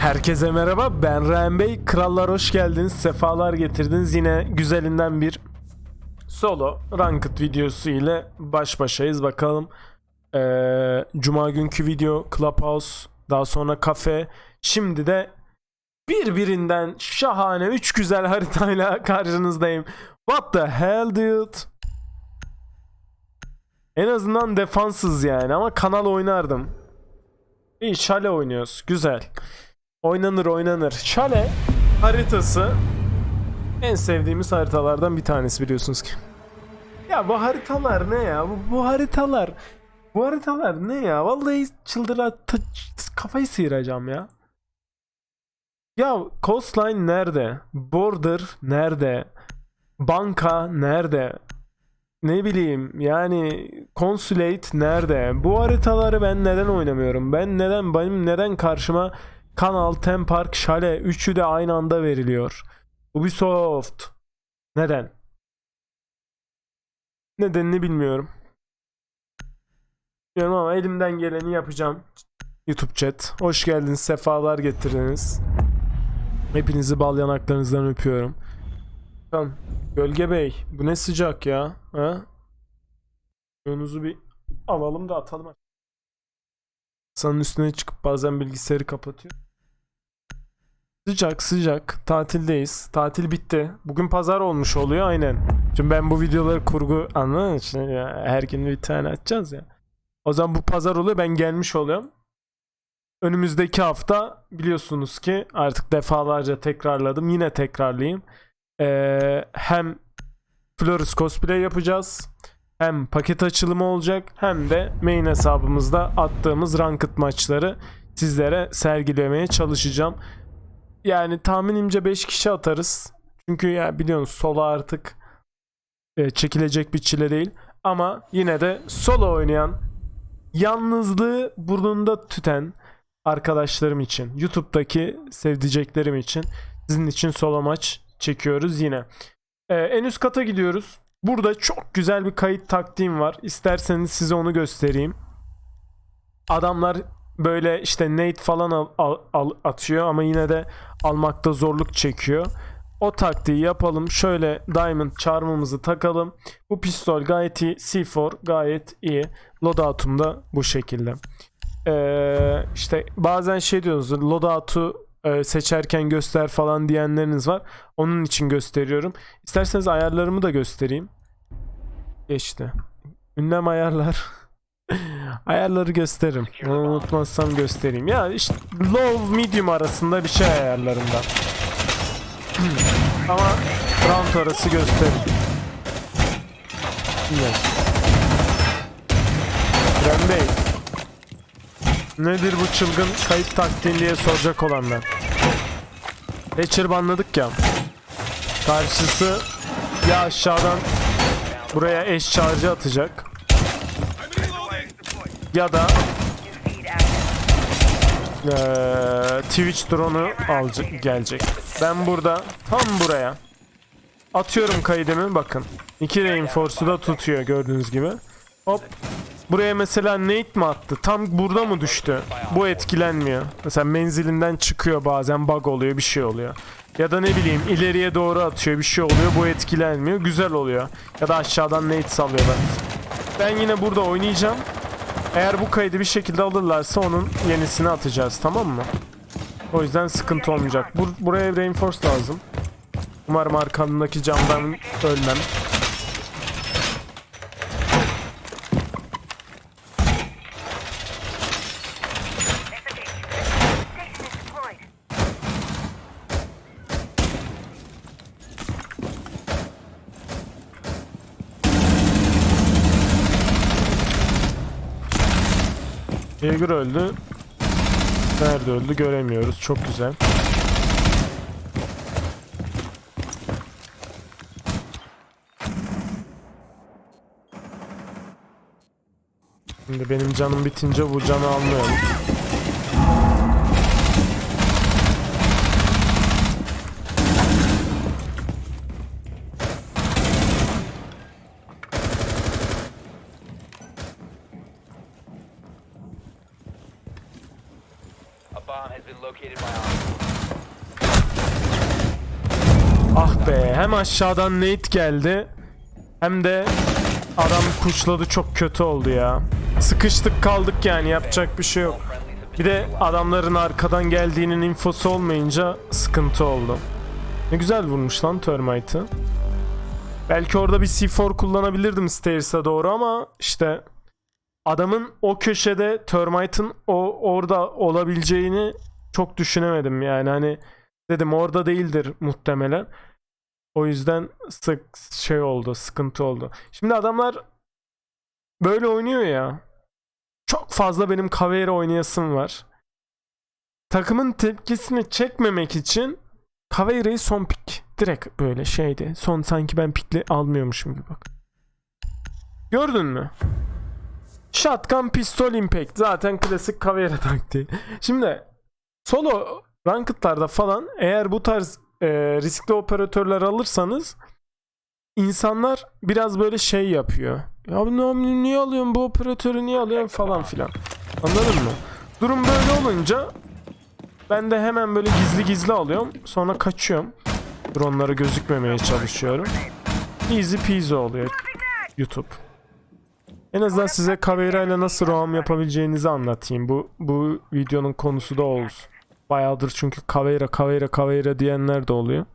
Herkese merhaba ben Ryan Bey. Krallar hoş geldiniz. Sefalar getirdiniz. Yine güzelinden bir solo ranked videosu ile baş başayız. Bakalım ee, Cuma günkü video Clubhouse daha sonra kafe. Şimdi de birbirinden şahane 3 güzel haritayla karşınızdayım. What the hell dude? En azından defanssız yani ama kanal oynardım. İyi şale oynuyoruz. Güzel. Oynanır oynanır. Şale haritası en sevdiğimiz haritalardan bir tanesi biliyorsunuz ki. Ya bu haritalar ne ya? Bu, bu haritalar bu haritalar ne ya? Vallahi çıldıra kafayı sıyıracağım ya. Ya coastline nerede? Border nerede? Banka nerede? Ne bileyim yani consulate nerede? Bu haritaları ben neden oynamıyorum? Ben neden benim neden karşıma Kanal, Tempark, Şale üçü de aynı anda veriliyor? Ubisoft. Neden? Nedenini bilmiyorum. Bilmiyorum ama elimden geleni yapacağım. YouTube chat. Hoş geldiniz, sefalar getirdiniz. Hepinizi bal yanaklarınızdan öpüyorum. Tamam. Gölge Bey, bu ne sıcak ya? Ha? Yonunuzu bir alalım da atalım. Masanın üstüne çıkıp bazen bilgisayarı kapatıyor. Sıcak sıcak. Tatildeyiz. Tatil bitti. Bugün pazar olmuş oluyor aynen. Şimdi ben bu videoları kurgu anladın? Şimdi ya, her gün bir tane açacağız ya. O zaman bu pazar oluyor ben gelmiş oluyorum. Önümüzdeki hafta biliyorsunuz ki artık defalarca tekrarladım. Yine tekrarlayayım. Ee, hem Flores cosplay yapacağız. Hem paket açılımı olacak hem de main hesabımızda attığımız ranked maçları sizlere sergilemeye çalışacağım. Yani tahminimce 5 kişi atarız. Çünkü ya biliyorsunuz solo artık e, çekilecek bir çile değil. Ama yine de solo oynayan, yalnızlığı burnunda tüten arkadaşlarım için, YouTube'daki sevdiceklerim için sizin için solo maç çekiyoruz yine. Ee, en üst kata gidiyoruz. Burada çok güzel bir kayıt taktiğim var. İsterseniz size onu göstereyim. Adamlar böyle işte nade falan al- al- al- atıyor ama yine de almakta zorluk çekiyor. O taktiği yapalım. Şöyle diamond charm'ımızı takalım. Bu pistol gayet iyi. C4 gayet iyi. Loadout'um da bu şekilde. Ee, işte bazen şey diyorsunuz loadout'u seçerken göster falan diyenleriniz var. Onun için gösteriyorum. İsterseniz ayarlarımı da göstereyim. Geçti. Ünlem ayarlar. Ayarları gösteririm. Onu unutmazsam göstereyim. Ya işte low medium arasında bir şey ayarlarım ben. Ama round arası gösteririm. Yine. Ren Bey. Nedir bu çılgın kayıt taktiğin diye soracak olanlar. Hatcher banladık ya. Karşısı ya aşağıdan buraya eş charge atacak. Ya da eee, Twitch drone'u alacak gelecek. Ben burada tam buraya atıyorum kaydımı bakın. İki reinforce'u da tutuyor gördüğünüz gibi. Hop Buraya mesela nade mi attı? Tam burada mı düştü? Bu etkilenmiyor. Mesela menzilinden çıkıyor bazen bug oluyor bir şey oluyor. Ya da ne bileyim ileriye doğru atıyor bir şey oluyor bu etkilenmiyor. Güzel oluyor. Ya da aşağıdan nade salıyorlar. Ben yine burada oynayacağım. Eğer bu kaydı bir şekilde alırlarsa onun yenisini atacağız tamam mı? O yüzden sıkıntı olmayacak. Bur buraya reinforce lazım. Umarım arkamdaki camdan ölmem. Jaeger öldü. Nerede öldü göremiyoruz. Çok güzel. Şimdi benim canım bitince bu canı almayalım. Hem aşağıdan Nate geldi hem de adam kuşladı çok kötü oldu ya. Sıkıştık kaldık yani yapacak bir şey yok. Bir de adamların arkadan geldiğinin infosu olmayınca sıkıntı oldu. Ne güzel vurmuş lan Termite'ı. Belki orada bir C4 kullanabilirdim Stairs'a doğru ama işte adamın o köşede Termite'ın o orada olabileceğini çok düşünemedim yani hani dedim orada değildir muhtemelen. O yüzden sık şey oldu, sıkıntı oldu. Şimdi adamlar böyle oynuyor ya. Çok fazla benim Caveira oynayasım var. Takımın tepkisini çekmemek için Caveira'yı son pik. Direkt böyle şeydi. Son sanki ben pikli almıyormuşum gibi bak. Gördün mü? Shotgun pistol impact. Zaten klasik Caveira taktiği. Şimdi solo ranked'larda falan eğer bu tarz e, riskli operatörler alırsanız insanlar biraz böyle şey yapıyor. Ya ne, niye alıyorsun bu operatörü niye alıyorsun falan filan. Anladın mı? Durum böyle olunca ben de hemen böyle gizli gizli alıyorum. Sonra kaçıyorum. Dronlara gözükmemeye çalışıyorum. Easy peasy oluyor YouTube. En azından size Caveira ile nasıl roam yapabileceğinizi anlatayım. Bu bu videonun konusu da olsun. Bayağıdır çünkü Caveira Caveira Caveira diyenler de oluyor. Op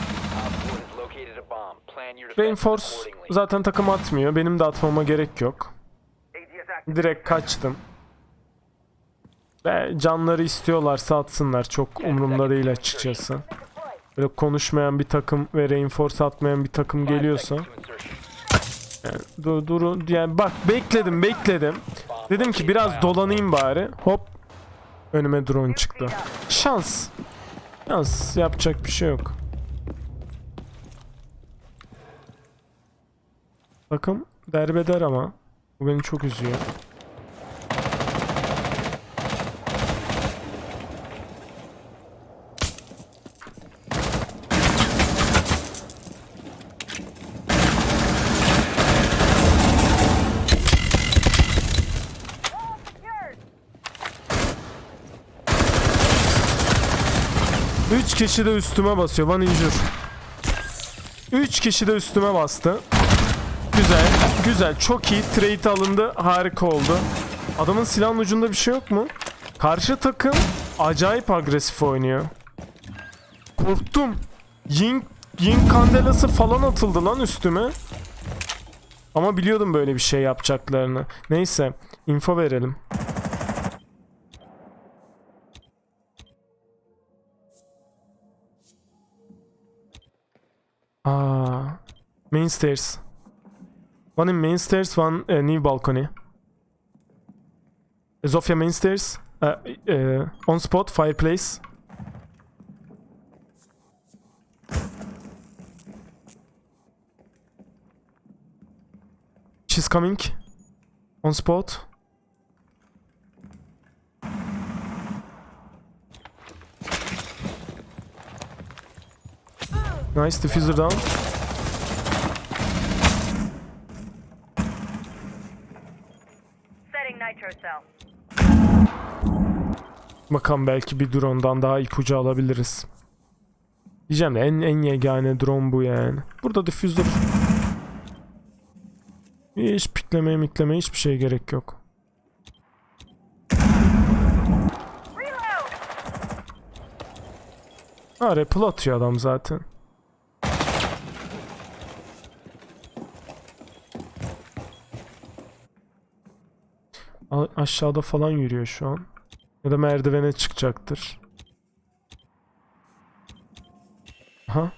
4 has located a bomb. Plan your defense Reinforce accordingly. zaten takım atmıyor. Benim de atmama gerek yok. Direkt kaçtım. Ve canları istiyorlarsa atsınlar. Çok umurumda değil açıkçası. Böyle konuşmayan bir takım ve reinforce atmayan bir takım geliyorsa. insertion. Dur, dur, yani bak bekledim bekledim. Dedim ki biraz dolanayım bari. Hop. Önüme drone çıktı. Şans. Şans yapacak bir şey yok. Takım derbeder ama. Bu beni çok üzüyor. Üç kişi de üstüme basıyor. One injure. Üç kişi de üstüme bastı. Güzel. Güzel. Çok iyi. Trade alındı. Harika oldu. Adamın silahın ucunda bir şey yok mu? Karşı takım acayip agresif oynuyor. Korktum. Yin, yin kandelası falan atıldı lan üstüme. Ama biliyordum böyle bir şey yapacaklarını. Neyse. Info verelim. Main stairs. One in main stairs, one uh, new balcony. Zofia main stairs. Uh, uh, on spot, fireplace. She's coming. On spot. Nice, diffuser down. Bakalım belki bir drone'dan daha ipucu alabiliriz. Diyeceğim de en, en yegane drone bu yani. Burada diffuser. Hiç piklemeye miklemeye hiçbir şey gerek yok. Ha rappel atıyor adam zaten. Aşağıda falan yürüyor şu an. Ya da merdivene çıkacaktır. Aha.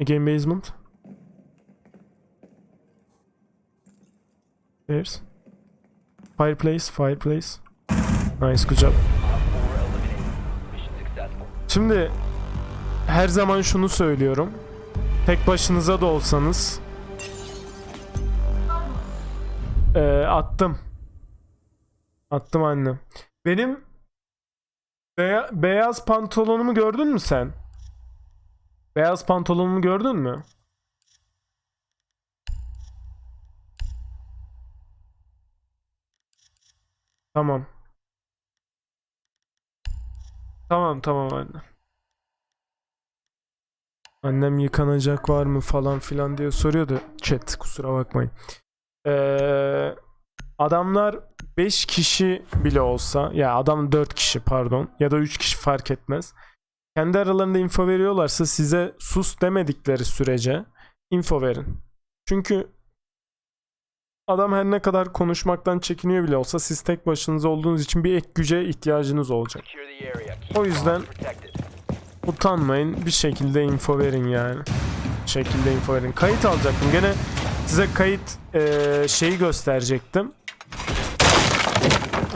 Again basement. Stairs. Fireplace, fireplace. Nice, good job. Op 4 eliminated. Mission successful. Şimdi her zaman şunu söylüyorum. Tek başınıza da olsanız Ee, attım. Attım anne. Benim beya- beyaz pantolonumu gördün mü sen? Beyaz pantolonumu gördün mü? Tamam. Tamam tamam anne. Annem yıkanacak var mı falan filan diye soruyordu. Chat kusura bakmayın. Ee, adamlar 5 kişi bile olsa ya adam 4 kişi pardon ya da 3 kişi fark etmez. Kendi aralarında info veriyorlarsa size sus demedikleri sürece info verin. Çünkü adam her ne kadar konuşmaktan çekiniyor bile olsa siz tek başınıza olduğunuz için bir ek güce ihtiyacınız olacak. O yüzden utanmayın bir şekilde info verin yani. Bir şekilde info verin. Kayıt alacaktım. Gene size kayıt eee, şeyi gösterecektim.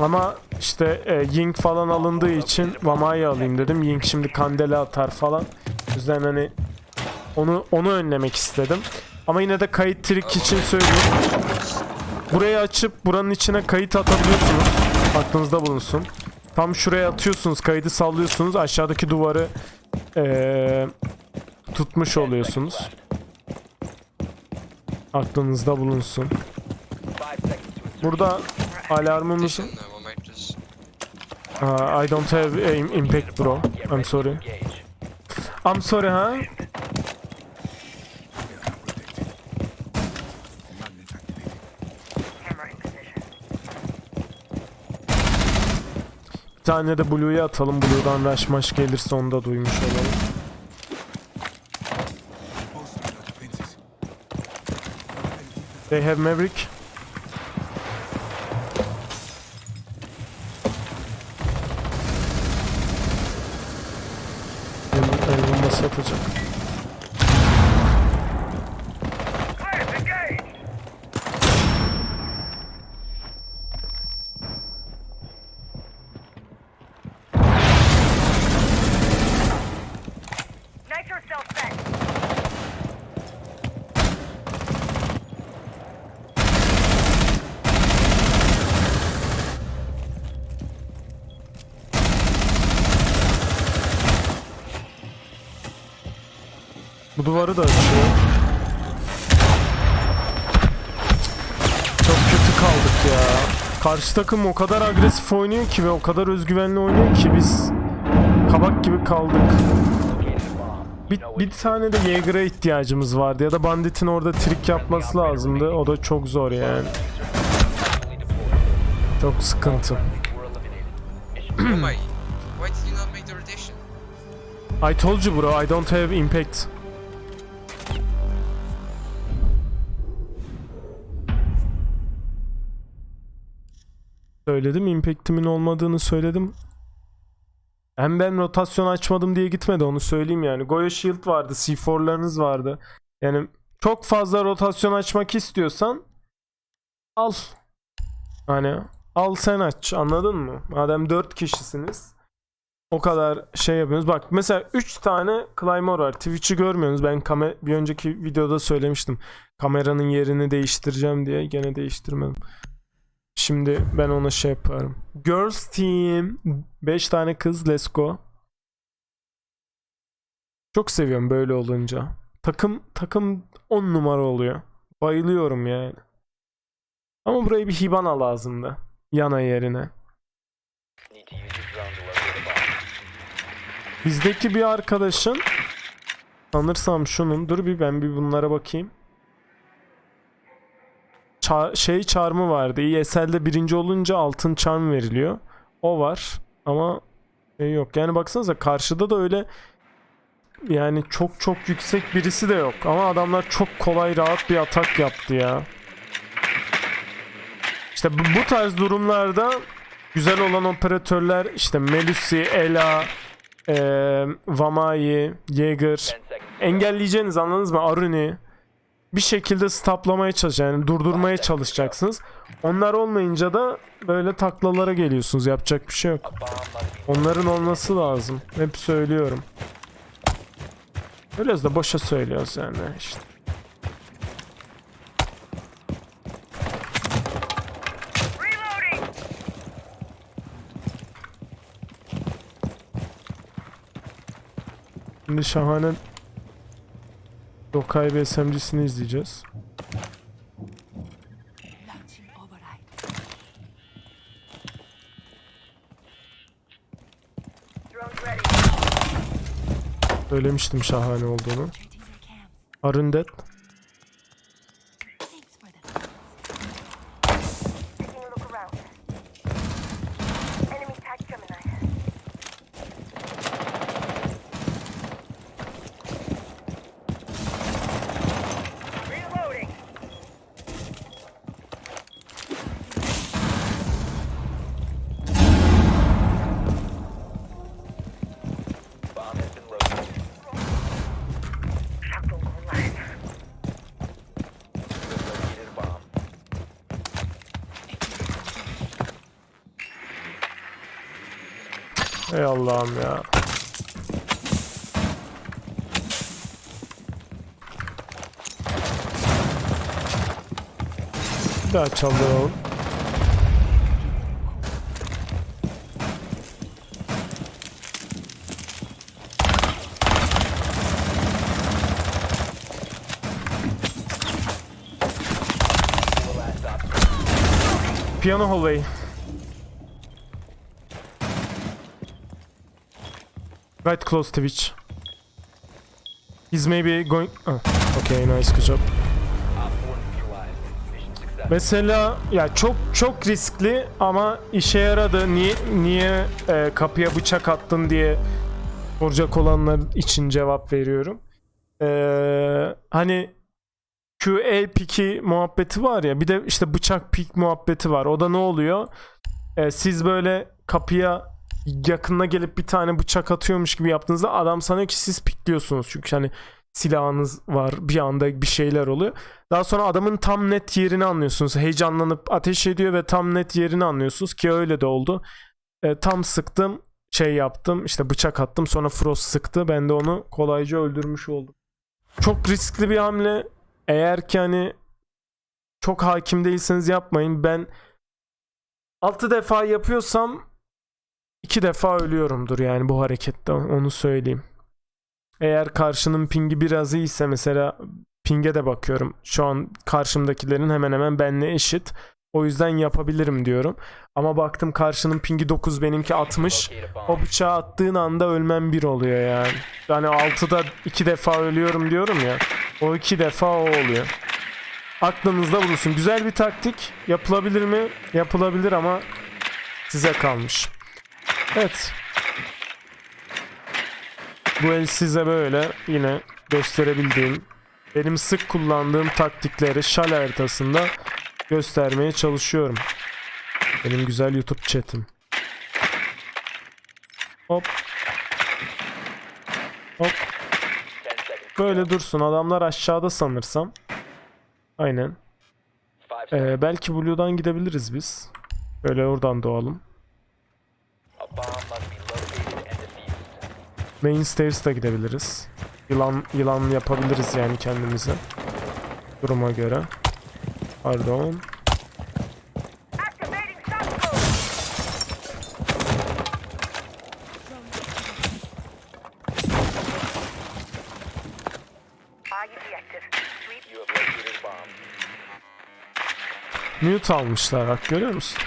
Ama işte e, Ying falan alındığı için Vama'yı alayım dedim. Ying şimdi kandele atar falan. O yüzden hani onu onu önlemek istedim. Ama yine de kayıt trik için söyleyeyim. Burayı açıp buranın içine kayıt atabiliyorsunuz. Aklınızda bulunsun. Tam şuraya atıyorsunuz, kaydı sallıyorsunuz. Aşağıdaki duvarı eee, tutmuş oluyorsunuz. Aklınızda bulunsun. Burada alarmımız... uh, I don't have aim impact bro. I'm sorry. I'm sorry ha. Bir tane de Blue'ya atalım. Blue'dan rush mash gelirse onu da duymuş olalım. They have Maverick. El, el bombası Duvarı da açıyor. Çok kötü kaldık ya. Karşı takım o kadar agresif oynuyor ki ve o kadar özgüvenli oynuyor ki biz kabak gibi kaldık. Bir, bir tane de Jaeger'a ihtiyacımız vardı ya da Bandit'in orada trik yapması lazımdı. O da çok zor yani. Çok sıkıntı. I told you bro, I don't have impact. Söyledim, impact'imin olmadığını söyledim. Hem ben rotasyon açmadım diye gitmedi onu söyleyeyim yani. Goya Shield vardı, C4'larınız vardı. Yani çok fazla rotasyon açmak istiyorsan al. Hani al sen aç anladın mı? Madem 4 kişisiniz. O kadar şey yapıyorsunuz. Bak mesela 3 tane Claymore var. Twitch'i görmüyorsunuz. Ben kamer bir önceki videoda söylemiştim. Kameranın yerini değiştireceğim diye. Gene değiştirmedim. Şimdi ben ona şey yaparım. Girls Team. 5 tane kız. Let's go. Çok seviyorum böyle olunca. Takım takım 10 numara oluyor. Bayılıyorum yani. Ama buraya bir Hibana lazımdı. Yana yerine. Bizdeki bir arkadaşın sanırsam şunun dur bir ben bir bunlara bakayım. Ça- şey çarmı vardı. ESL'de birinci olunca altın çarm veriliyor. O var ama şey yok. Yani baksanıza karşıda da öyle yani çok çok yüksek birisi de yok. Ama adamlar çok kolay rahat bir atak yaptı ya. İşte bu, bu tarz durumlarda güzel olan operatörler işte Melusi, Ela, eee Vamai, Jaeger 10 seconds. engelleyeceğiniz anladınız mı? Aruni bir şekilde stoplamaya çalış yani durdurmaya çalışacaksınız. Onlar olmayınca da böyle taklalara geliyorsunuz. Yapacak bir şey yok. Onların olması lazım. Hep söylüyorum. Öyle de boşa söylüyoruz yani işte. Şimdi şahane Yokai BSM'cisini izleyeceğiz. Söylemiştim şahane olduğunu. Arundet. Ey Allah'ım ya. Bir daha op. Piano hallway. Right close Twitch. He's maybe going... Ah, okay, nice, good job. Op 4 neutralized. Mission successful. Mesela ya çok çok riskli ama işe yaradı. Niye niye e, kapıya bıçak attın diye soracak olanlar için cevap veriyorum. Ee, hani QA piki muhabbeti var ya bir de işte bıçak pik muhabbeti var. O da ne oluyor? Ee, siz böyle kapıya yakınına gelip bir tane bıçak atıyormuş gibi yaptığınızda adam sanıyor ki siz pikliyorsunuz. Çünkü hani silahınız var bir anda bir şeyler oluyor. Daha sonra adamın tam net yerini anlıyorsunuz. Heyecanlanıp ateş ediyor ve tam net yerini anlıyorsunuz ki öyle de oldu. E, tam sıktım şey yaptım işte bıçak attım sonra Frost sıktı ben de onu kolayca öldürmüş oldum. Çok riskli bir hamle. Eğer ki hani çok hakim değilseniz yapmayın. Ben 6 defa yapıyorsam 2 defa ölüyorumdur yani bu harekette onu söyleyeyim. Eğer karşının pingi biraz iyiyse mesela ping'e de bakıyorum. Şu an karşımdakilerin hemen hemen benle eşit. O yüzden yapabilirim diyorum. Ama baktım karşının pingi 9 benimki 60. Locate a bomb. O bıçağı attığın anda ölmem bir oluyor yani. Yani 6'da 2 defa ölüyorum diyorum ya. O 2 defa o oluyor. Aklınızda bulunsun. Güzel bir taktik. Yapılabilir mi? Yapılabilir ama size kalmış. Evet. Bu el size böyle yine gösterebildiğim benim sık kullandığım taktikleri şal haritasında göstermeye çalışıyorum. Benim güzel YouTube chatim. Hop. Hop. 10 seconds. Böyle dursun. Adamlar aşağıda sanırsam. Aynen. 5 seconds. Ee, belki Blue'dan gidebiliriz biz. Böyle oradan doğalım. Main Stairs'ta gidebiliriz. Yılan yılan yapabiliriz yani kendimize. Duruma göre. Pardon. Mute almışlar bak görüyor musun?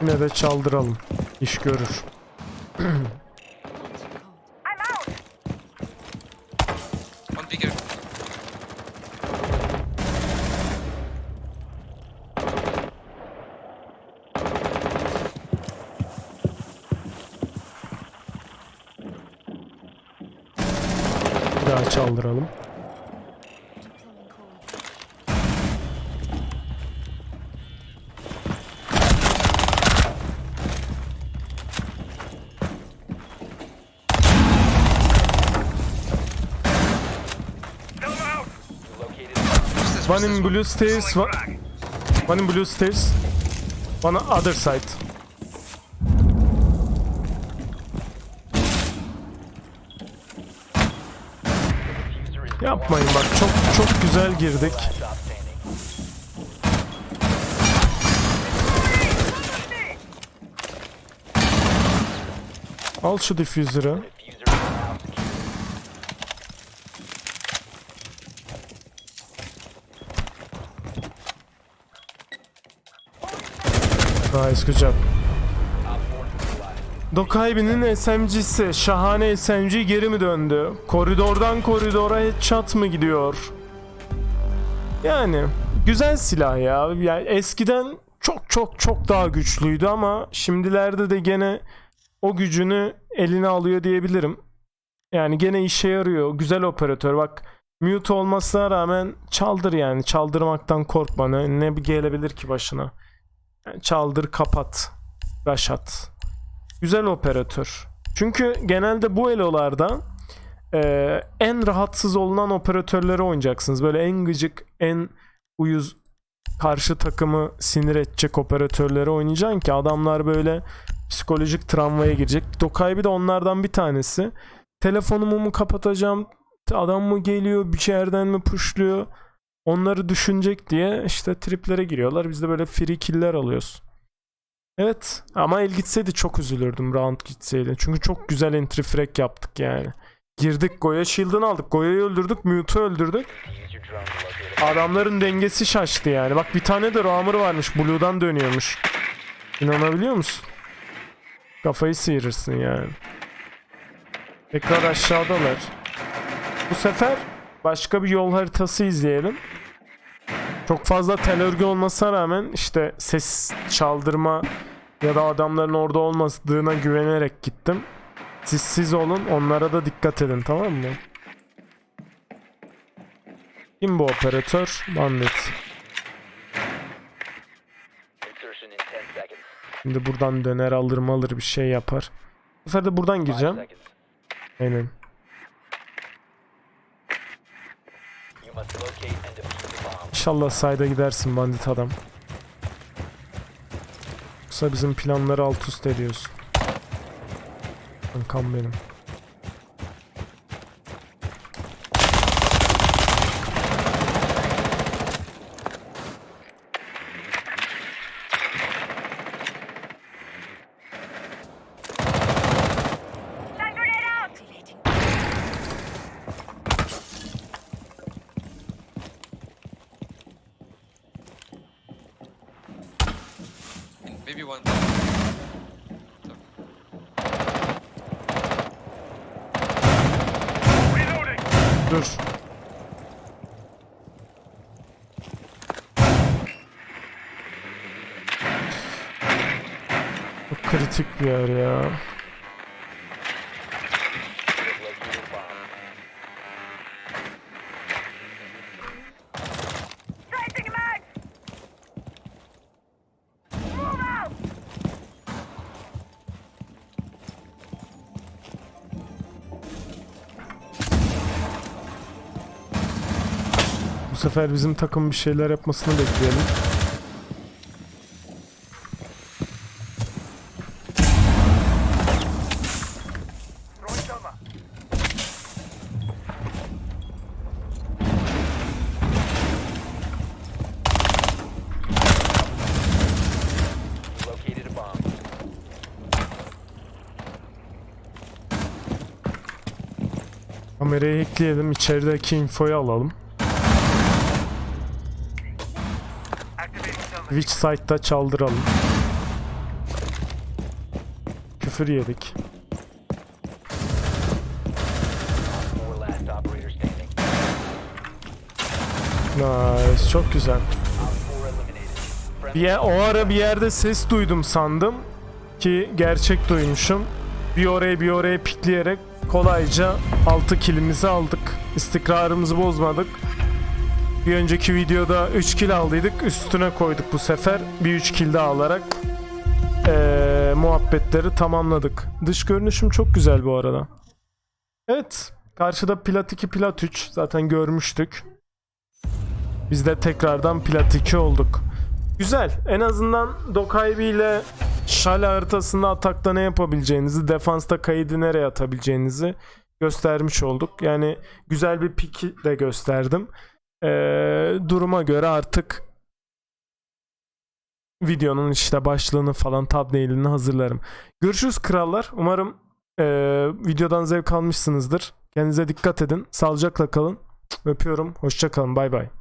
Yine de çaldıralım. İş görür. I'm out. One bigger. Bir daha çaldıralım. You located a bomb. What's this? One in blue stairs, one, one in blue stairs, one other side. Yapmayın bak çok çok güzel girdik. Al şu diffuser'ı. Nice good job. Op 4 neutralized. Dokaibi'nin SMG'si, şahane SMG geri mi döndü? Koridordan koridora headshot mı gidiyor? Yani güzel silah ya. Yani eskiden çok çok çok daha güçlüydü ama şimdilerde de gene o gücünü eline alıyor diyebilirim. Yani gene işe yarıyor. Güzel operatör. Bak mute olmasına rağmen çaldır yani. Çaldırmaktan korkma. Ne, ne gelebilir ki başına? Çaldır kapat. Rush at. Güzel operatör. Çünkü genelde bu elolarda e, en rahatsız olunan operatörleri oynayacaksınız. Böyle en gıcık, en uyuz karşı takımı sinir edecek operatörleri oynayacaksın ki adamlar böyle psikolojik travmaya girecek. Dokaibi de onlardan bir tanesi. Telefonumu mu kapatacağım? Adam mı geliyor? Bir yerden mi pushluyor? Onları düşünecek diye işte triplere giriyorlar. Biz de böyle free kill'ler alıyoruz. Evet ama el gitseydi çok üzülürdüm round gitseydi. Çünkü çok güzel entry frag yaptık yani. Girdik Goya shield'ını aldık. Goya'yı öldürdük. Mute'u öldürdük. Adamların dengesi şaştı yani. Bak bir tane de Ramır varmış. Blue'dan dönüyormuş. İnanabiliyor musun? Kafayı sıyırırsın yani. Tekrar aşağıdalar. Bu sefer başka bir yol haritası izleyelim. Çok fazla tel örgü olmasına rağmen işte ses çaldırma ya da adamların orada olmadığına güvenerek gittim. Siz siz olun onlara da dikkat edin tamam mı? Kim bu operatör? Bandit. insertion in 10 seconds. Şimdi buradan döner alır mı alır bir şey yapar. Bu sefer de buradan 5 gireceğim. Aynen. İnşallah sayda gidersin bandit adam. Yoksa bizim planları alt üst ediyorsun. Kankam benim. Stun grenade out! Maybe one. Dur. Çok kritik bir yer ya. Sefer bizim takım bir şeyler yapmasını bekleyelim. Kamerayı ekleyelim, içerideki infoyu alalım. Which site'da çaldıralım. Küfür yedik. Nice, çok güzel. Op 4 eliminated. Bir yer- o ara bir yerde ses duydum sandım ki gerçek duymuşum. Bir oraya bir oraya pikleyerek kolayca 6 kilimizi aldık. İstikrarımızı bozmadık. Bir önceki videoda 3 kill aldıydık. Üstüne koyduk bu sefer. Bir 3 kill daha alarak eee, muhabbetleri tamamladık. Dış görünüşüm çok güzel bu arada. Evet. Karşıda Plat 2, Plat 3 zaten görmüştük. Biz de tekrardan Plat 2 olduk. Güzel. En azından Dokaibi ile Şale haritasında atakta ne yapabileceğinizi, defansta kaydı nereye atabileceğinizi göstermiş olduk. Yani güzel bir piki de gösterdim. Ee, duruma göre artık videonun işte başlığını falan thumbnail'ini hazırlarım. Görüşürüz krallar. Umarım ee, videodan zevk almışsınızdır. Kendinize dikkat edin. Sağlıcakla kalın. Öpüyorum. Hoşça kalın. Bay bay.